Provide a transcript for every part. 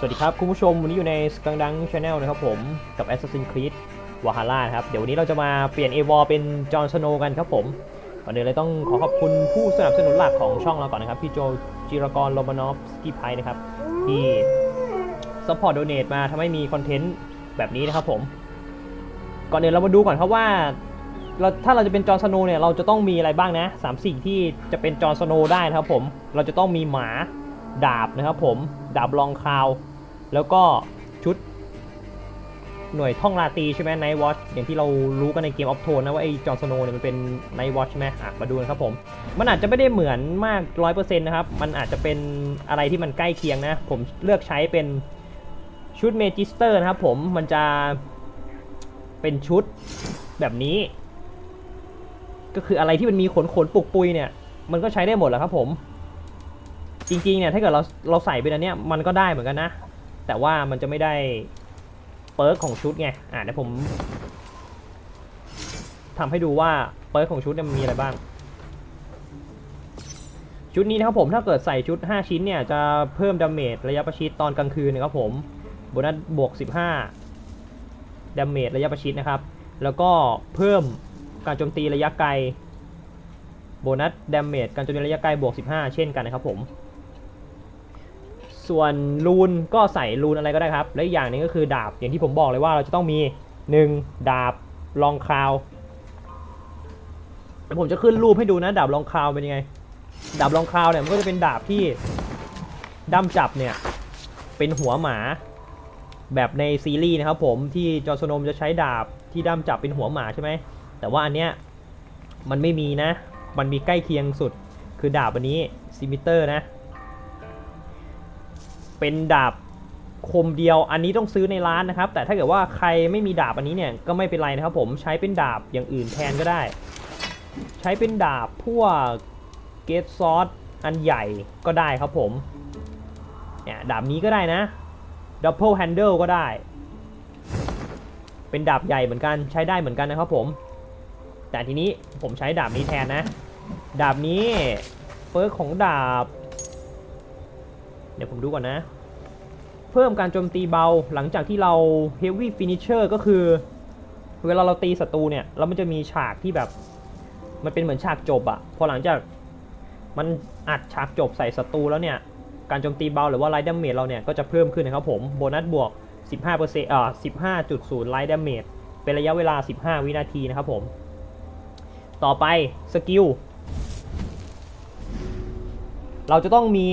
สวัสดีครับ คุณผู้ชมวันนี้อยู่ในสกังดังชาแนลนะครับผมกับ Assassin's Creed Valhalla ครับ เดี๋ยววันนี้เราจะมาเปลี่ยนเอวอเป็นจอห์นสโนกันครับผมก่อนอื่นเลยต้องขอขอบคุณผู้สนับสนุนหลักของช่องเราก่อนนะครับ พี่โจจิรกรโรมานอฟสกีไพนะครับ ที่ซัพพอร์ตโดเนทมาทำให้มีคอนเทนต์แบบนี้นะครับผม ก่อนอื่นเรามาดูก่อนครับว่าเราถ้าเราจะเป็นจอห์นสโนเนี่ยเราจะต้องมีอะไรบ้างนะสามสิ่งที่จะเป็นจอห์นสโนได้นะครับผมเราจะต้องมีหมา ดาบนะครับผมดาบลองคราว แล้วก็ชุด หน่วยท่องราตีใช่ไหมไนท์วอชอย่างที่เรารู้กันในเกมออฟโทนนะว่าไอ้จอร์สโนเนี่ยมันเป็นไนท์วอชใช่ไหมอะมาดูนะครับผมมันอาจจะไม่ได้เหมือนมากร้อยเปอร์เซ็นต์นะครับ มันอาจจะเป็นอะไรที่มันใกล้เคียงนะ ผมเลือกใช้เป็นชุดเมจิสเตอร์นะครับผมมันจะเป็นชุดแบบนี้ ก็คืออะไรที่มันมีขนขนปุกปุยเนี่ย มันก็ใช้ได้หมดแหละครับผม จริงๆเนี่ยถ้าเกิดเราเราใส่เป็นอันเนี้ยมันก็ได้เหมือนกันนะ แต่ว่ามันจะไม่ได้เปิร์กของชุดไงอ่าเดี๋ยวผมทำให้ดูว่าเปิร์กของชุดเนี่ยมันมีอะไรบ้าง ชุดนี้นะครับผมถ้าเกิดใส่ชุด 5 ชิ้นเนี่ยจะเพิ่มดาเมจระยะประชิดตอนกลางคืนนะครับผมโบนัสบวก 15ดาเมจระยะประชิดนะครับ แล้วก็เพิ่มการโจมตีระยะไกลโบนัสดาเมจการโจมตีระยะไกลบวก 15 เช่นกันนะครับผม ส่วนรูนก็ใส่รูนอะไรก็ได้ครับ และอีกอย่างนึงก็คือดาบอย่างที่ผมบอกเลยว่าเราจะต้องมี 1 ดาบลองคราวเดี๋ยวผมจะขึ้นรูปให้ดูนะดาบลองคราวเป็นยังไง ดาบลองคราวเนี่ยมันก็จะเป็นดาบที่ด้ามจับเนี่ยเป็นหัวหมาแบบในซีรีส์นะครับผมที่จอร์สโนมจะใช้ดาบที่ด้ามจับเป็นหัวหมาใช่ไหมแต่ว่าอันเนี้ยมันไม่มีนะ มันมีใกล้เคียงสุดคือดาบอันนี้ซิมิเตอร์นะ เป็นดาบคมเดียวอันนี้ต้องซื้อในร้านนะครับ แต่ถ้าเกิดว่าใครไม่มีดาบอันนี้เนี่ยก็ไม่เป็นไรนะครับผมใช้เป็นดาบอย่างอื่นแทนก็ได้ ใช้เป็นดาบพวกเกตซอสอันใหญ่ก็ได้ครับผมเนี่ยดาบนี้ก็ได้นะดับเบิลแฮนเดิลก็ได้ เป็นดาบใหญ่เหมือนกันใช้ได้เหมือนกันนะครับผม แต่ทีนี้ผมใช้ดาบนี้แทนนะ ดาบนี้เฟิร์กของดาบ เดี๋ยวผมดูก่อนนะ เพิ่มการโจมตีเบาหลังจากที่เรา Heavy Finisher ก็คือ เวลาเราตีศัตรูเนี่ยแล้วมันจะมีฉากที่แบบ มันเป็นเหมือนฉากจบอะพอหลังจากมันอัดฉากจบใส่ศัตรูแล้วเนี่ย การโจมตีเบาหรือว่าไลท์ดาเมจเราเนี่ยก็จะเพิ่มขึ้นนะครับผมโบนัสบวก 15%เซอ่อ15.0ไลท์ดาเมจเป็นระยะเวลา 15 วินาทีนะครับผม ต่อไปสกิลเราจะต้องมี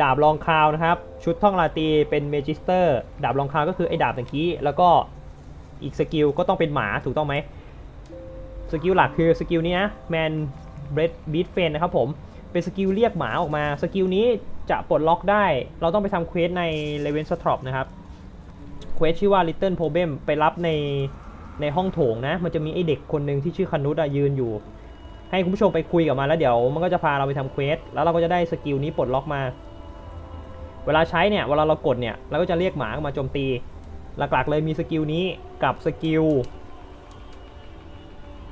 ดาบรองคาวนะครับ ชุดท่องราตีเป็นเมจิสเตอร์ ดาบรองคาวก็คือไอ้ดาบตะกี้ แล้วก็อีกสกิลก็ต้องเป็นหมาถูกต้องไหมสกิลหลักคือสกิลนี้นะแมนเบรดบีทเฟนนะครับผมเป็นสกิลเรียกหมาออกมาสกิลนี้จะปลดล็อกได้ เราต้องไปทำเควสในเลเวนสตรอปนะครับเควสชื่อว่า Little Problem ไปรับในในห้องโถงนะ มันจะมีไอเด็กคนหนึ่งที่ชื่อคานุษยืนอยู่ ให้คุณผู้ชมไปคุยกับมันแล้วเดี๋ยวมันก็จะพาเราไปทำเควสแล้วเราก็จะได้สกิลนี้ปลดล็อกมา เวลาใช้เนี่ยเวลาเรากดเนี่ยเราก็จะเรียกหมามาโจมตี หลักๆเลยมีสกิลนี้กับสกิล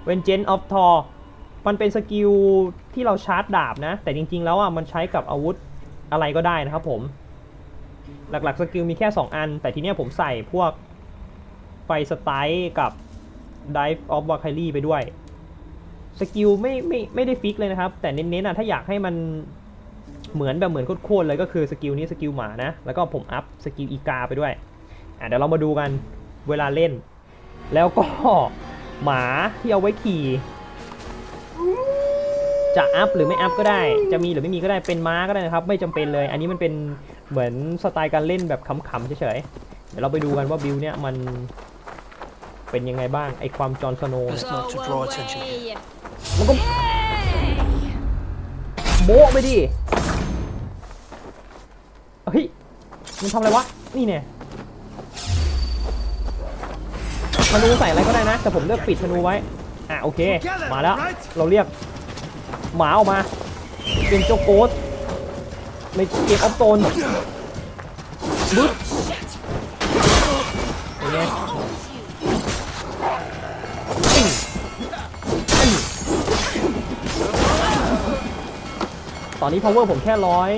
Vengeance of Thor มันเป็นสกิลที่เราชาร์จดาบนะ แต่จริงๆแล้วอะมันใช้กับอาวุธอะไรก็ได้นะครับผม หลักๆสกิลมีแค่ 2 อัน แต่ทีเนี้ยผมใส่พวกไฟสไตล์กับ Dive of Valkyrie ไปด้วย สกิลไม่ไม่ไม่ได้ฟิกเลยนะครับ แต่เน้นๆอะถ้าอยากให้มัน เหมือนแบบเหมือนโคตรๆเลยก็คือสกิลนี้สกิลหมานะ แล้วก็ผมอัพสกิลอีกาไปด้วยอะเดี๋ยวเรามาดูกันเวลาเล่น แล้วก็หมาที่เอาไว้ขี่จะอัพหรือไม่อัพก็ได้ จะมีหรือไม่มีก็ได้เป็นม้าก็ได้นะครับ ไม่จำเป็นเลย อันนี้มันเป็นเหมือนสไตล์การเล่นแบบขำๆเฉยๆ เดี๋ยวเราไปดูกันว่าบิลเนี่ยมันเป็นยังไงบ้างไอความจอห์นสโนว์เนี่ย Best not to draw attention. มันก็โบ๊ะไปดิ มันทำอะไรวะ นี่เนี่ยธนูใส่อะไรก็ได้นะ แต่ผมเลือกปิดธนูไว้ อะโอเค มาแล้ว เราเรียก หมาออกมา เป็นเจ้าโกสในเกมออฟโตนบึ๊บเป็นไงตอนนี้ power ผมแค่ร้อย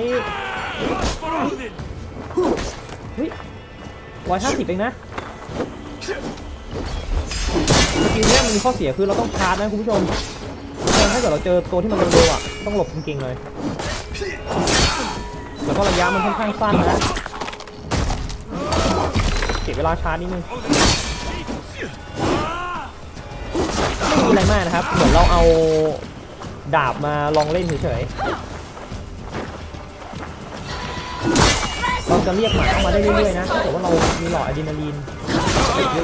ร้อยห้าสิบเองนะสกิลเนี้ยมันมีข้อเสียคือเราต้องชาร์จนะคุณผู้ชมถ้าเกิดเราเจอตัวที่มันเร็วๆอะต้องหลบจริงๆเลย แล้วก็ระยะมันค่อนข้างสั้นนะเสียเวลาชาร์จนิดนึงไม่มีอะไรมากนะครับ เหมือนเราเอาดาบมาลองเล่นเฉยๆ เราจะเรียกหมาเข้ามาได้เรื่อยๆนะถ้าเกิดว่าเรามีหลอดอะดรีนาลีน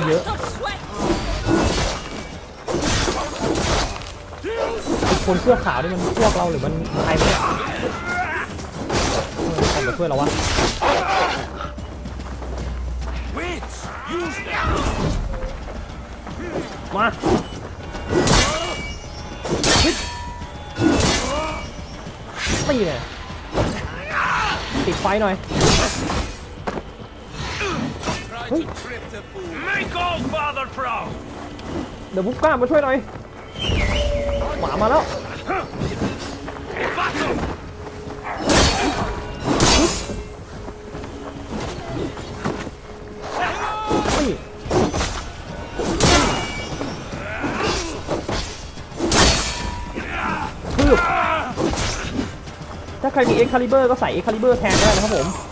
เยอะๆคนเสื้อขาวนี่มันพวกเราหรือมันใครเนี่ยใครมาช่วยเราวะ Wait! Use them! มาฮึดตีเนี่ยติดไฟหน่อย Try to trip the fool. Make all father proud! เดี๋ยวบุ๊กก้ามาช่วยหน่อย หมามาแล้ว Battle! นี่คืบถ้าใครมีเอ็กคาลิเบอร์ก็ใส่เอ็กคาลิเบอร์แทนได้นะครับผม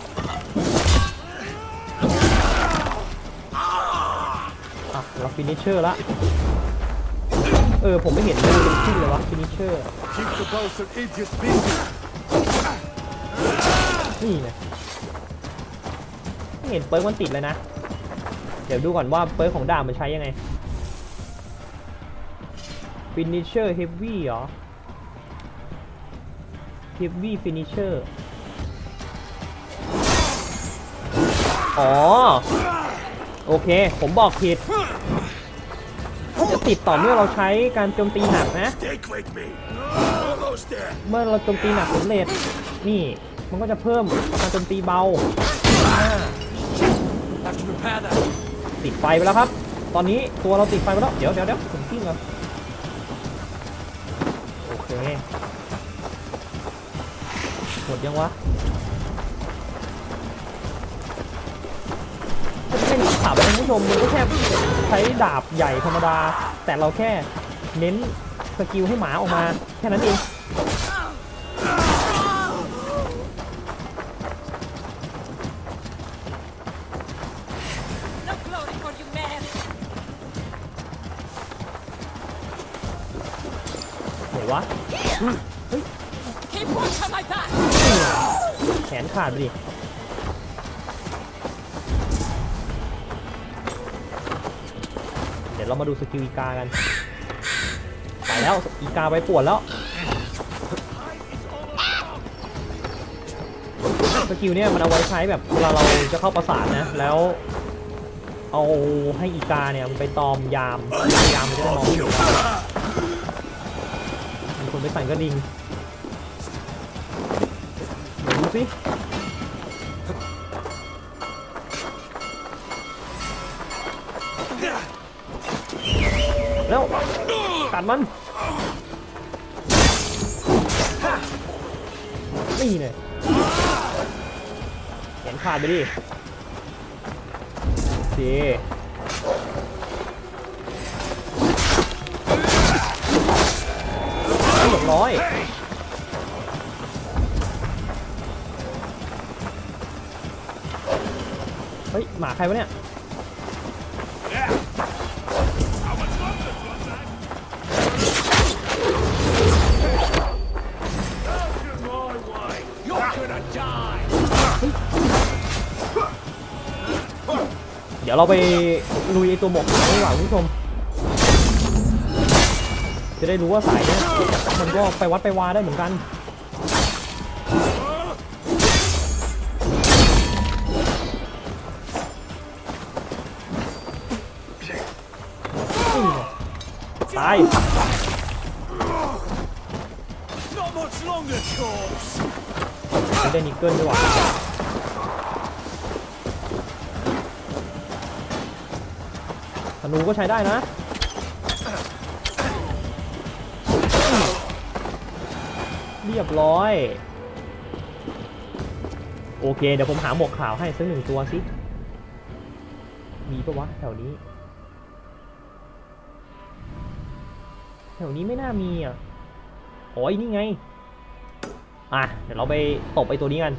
ฟินิชเชอร์ละ เออ ผมไม่เห็นเลยเป็นชื่อเลยวะฟินิชเชอร์ Keep the Bowser idiots busy! นี่นะไม่เห็นเปิร์กมันติดเลยนะ เดี๋ยวดูก่อนว่าเปิร์กของดาบมันใช้ยังไง Finisher Heavy เหรอ Heavy Finisher อ๋อ โอเค ผมบอกผิดก็จะ ติดต่อเมื่อเราใช้การโจมตีหนักนะ Stick with me! Almost there! เมื่อเราโจมตีหนักสำเร็จ นี่มันก็จะเพิ่มการโจมตีเบาอ่า Have to repair that! ติดไฟไปแล้วครับ ตอนนี้ตัวเราติดไฟไปแล้ว เดี๋ยวเดี๋ยวเดี๋ยวผมกิ้งก่อนโอเคหมดยังวะถ้าจะเป็นถามคุณผู้ชมมันก็แค่ใช้ดาบใหญ่ธรรมดา แต่เราแค่เน้นสกิลให้หมาออกมาแค่นั้นเอง No glory for you, man. ไหนวะ Keep watch on my back. แขนขาดไปดิ มาดูสกิลอีกากันไปแล้วอีกาไปปวดแล้วสกิลเนี่ยมันเอาไว้ใช้แบบเวลาเราจะเข้าประสานนะ แล้ว เอาให้อีกาเนี่ยมันไปตอมยามยามมันจะได้มองม่เห็นคนไปสั่นกระดิ่งดูสิ แล้วกัดมันนี่เนี่ยแขนขาดไปดิโอเคเรียบร้อยเฮ้ย หมาใครวะเนี่ย ดี๋ยวเราไปลุยไอตัวหมกหมาดีกว่าคุณผู้ชม จะได้รู้ว่าสายเนี้ยมันก็ไปวัดไปวาได้เหมือนกันตายไม่ได้นิกเกิลด้วยว่ะ นูก็ใช้ได้นะ เรียบร้อย โอเค เดี๋ยวผมหาหมวกขาวให้สักหนึ่งตัวสิ มีปะวะแถวนี้ แถวนี้ไม่น่ามีอะโอ้ยนี่ไง อะ เดี๋ยวเราไปตบไอ้ตัวนี้กัน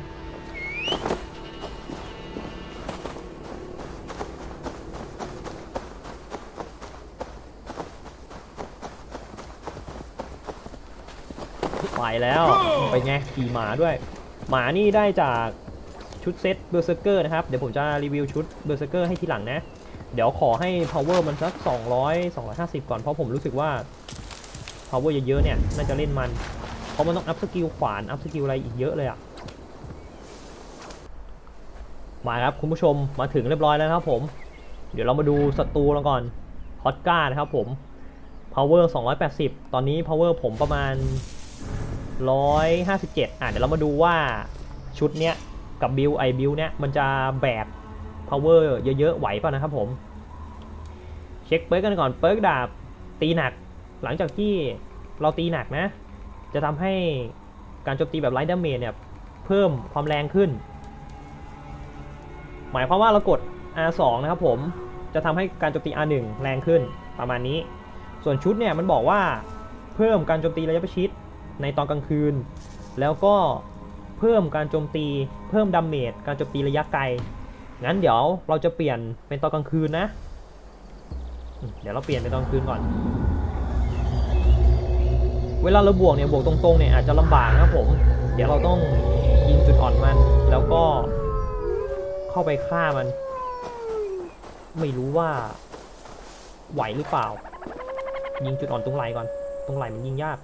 ไปแล้วไปนไงขี่หมาด้วย หมานี่ได้จากชุดเซตเบอร์เซอร์เกอร์นะครับ เดี๋ยวผมจะรีวิวชุดเบอร์เซอร์เกอร์ให้ทีหลังนะ เดี๋ยวขอให้ power มันสัก 200 250 ก่อนเพราะผมรู้สึกว่า power เยอะๆเนี่ย น่าจะเล่นมัน เพราะมันต้องอัพสกิลขวานอัพสกิลอะไรอีกเยอะเลยอะมาครับคุณผู้ชมมาถึงเรียบร้อยแล้วนะครับผม เดี๋ยวเรามาดูศัตรูเราก่อนฮอตก้านะครับผม power 280 ตอนนี้ power ผมประมาณ 157 อะเดี๋ยวเรามาดูว่าชุดเนี้ยกับบิลไอบิลเนี้ยมันจะแบก power เยอะๆ ไหวป่ะนะครับผม เช็คเปิร์กกันก่อนเปิร์กดาบตีหนัก หลังจากที่เราตีหนักนะ จะทำให้การโจมตีแบบไร้ดาเมจเนี่ยเพิ่มความแรงขึ้น หมายความว่าเรากด R2 นะครับผมจะทำให้การโจมตี R1 แรงขึ้นประมาณนี้ ส่วนชุดเนี่ยมันบอกว่าเพิ่มการโจมตีระยะประชิด ในตอนกลางคืน แล้วก็เพิ่มการโจมตี เพิ่มดาเมจการโจมตีระยะไกล งั้นเดี๋ยวเราจะเปลี่ยนเป็นตอนกลางคืนนะ เดี๋ยวเราเปลี่ยนเป็นตอนกลางคืนก่อน เวลาเราบวกเนี่ยบวกตรงๆเนี่ยอาจจะลำบากนะผม เดี๋ยวเราต้องยิงจุดอ่อนมัน แล้วก็เข้าไปฆ่ามัน ไม่รู้ว่าไหวหรือเปล่า ยิงจุดอ่อนตรงไหลก่อน ตรงไหลมันยิงยาก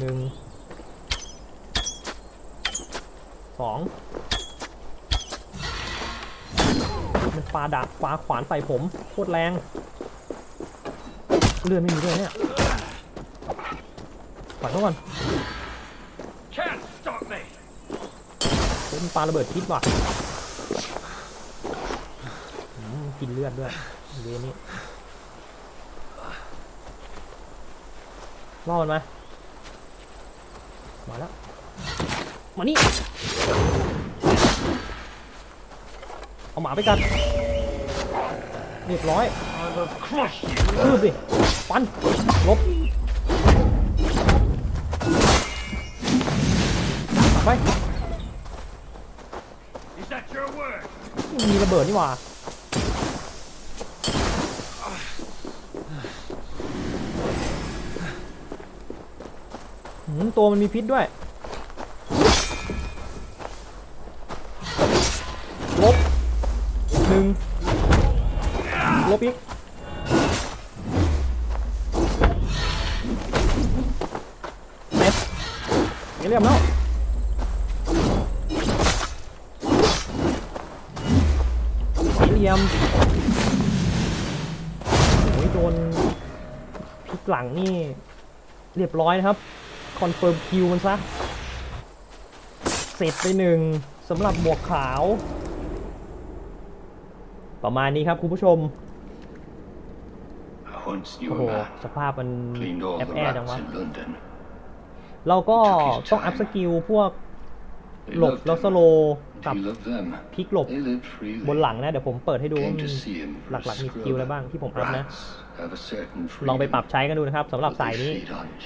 หนึ่งสองมันปาดาบปาขวานใส่ผมโคตรแรง เลือดไม่มีด้วยเนี่ยขวานเขาก่อน Can't stop me. เฮ้ยมันปาระเบิดพิษว่ะอืมกินเลือดด้วยเวรนี่ล่อมันมามาแล้ว มานี่ เอาหมาไปกัน เรียบร้อย I will crush you. คืบสิฟันลบไป Is that your word? มีระเบิดนี่หว่า ตัวมันมีพิษด้วยลบหนึ่งลบอีกเม็ดนี่เรียบแล้วเหลี่ยมโอ้ยโดนพิกหลังนี่ เรียบร้อยนะครับ คอนเฟิร์มคิวมันซะ เสร็จไปหนึ่งสำหรับหมวกขาว ประมาณนี้ครับคุณผู้ชม I once โอ้ knew โห a man สภาพมัน cleaned all แอบ the แอจัง rats วะ in London. เราก็ต้องอัพสกิลพวก They หลบ loved แล้ว him, สโล and กับ he loved them. พลิกหลบ They lived freely. บนหลังนะ เดี๋ยวผมเปิดให้ดูว่า Came มัน to see him for ห a ลักๆมีส scrub. กิลอะไรบ้างที่ผมอัพนะ Rats have a certain ลองไป freedom. ปรับใช้กันดูนะครับสำหรับสายนี้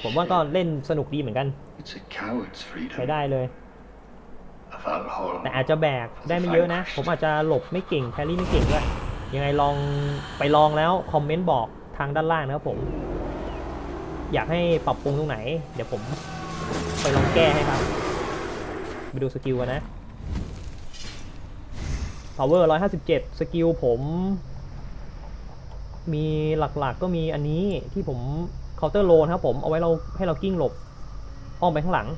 ผมว่าก็เล่นสนุกดีเหมือนกัน It's a coward's ใช้ freedom. ได้เลย A Valhalla. แต่อาจจะแบกได้ไม่เยอะนะ ผมอาจจะหลบไม่เก่งแพรรี่ไม่เก่งด้วย ยังไงลองไปลองแล้ว คอมเมนต์บอกทางด้านล่างนะครับผม อยากให้ปรับปรุงตรงไหน เดี๋ยวผมไปลองแก้ให้ครับ ไปดูสกิลกันนะ power 157 สกิลผม มีหลักๆก็มีอันนี้ที่ผม counter low นะครับผมเอาไว้เราให้เรากิ้งหลบ อ้อมไปข้างหลัง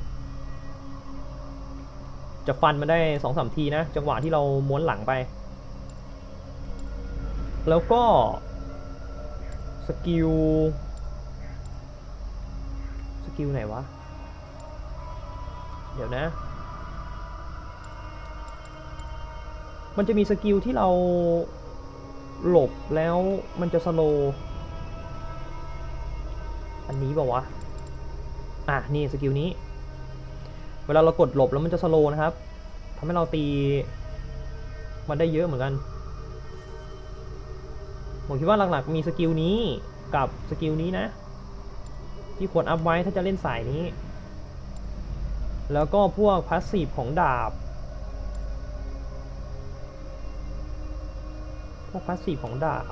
จะฟันมันได้สองสามทีนะ จังหวะที่เราม้วนหลังไป แล้วก็ สกิล สกิลไหนวะ เดี๋ยวนะ มันจะมีสกิลที่เราหลบแล้วมันจะสโลอันนี้เปล่าวะ อะ นี่สกิลนี้ เวลาเรากดหลบแล้วมันจะสโลนะครับทำให้เราตี มันได้เยอะเหมือนกัน ผมคิดว่าหลักๆมีสกิลนี้กับสกิลนี้นะ ที่ควรอัพไว้ถ้าจะเล่นสายนี้ แล้วก็พวกพาสซีฟของดาบ พวกพาสซีฟของดาบ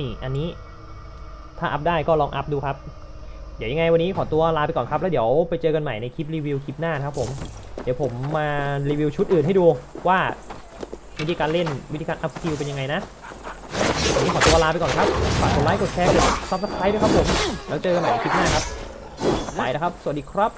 นี่อันนี้ ถ้าอัพได้ก็ลองอัพดูครับ เดี๋ยวยังไงวันนี้ขอตัวลาไปก่อนครับ แล้วเดี๋ยวไปเจอกันใหม่ในคลิปรีวิวคลิปหน้านะครับผม เดี๋ยวผมมารีวิวชุดอื่นให้ดูว่าวิธีการเล่นวิธีการอัพสกิลเป็นยังไงนะวันนี้ขอตัวลาไปก่อนครับ ฝากกดไลค์ กดแชร์ กดซับสไครต์ด้วยครับผม แล้วเจอกันใหม่ในคลิปหน้าครับ ไปนะครับ สวัสดีครับ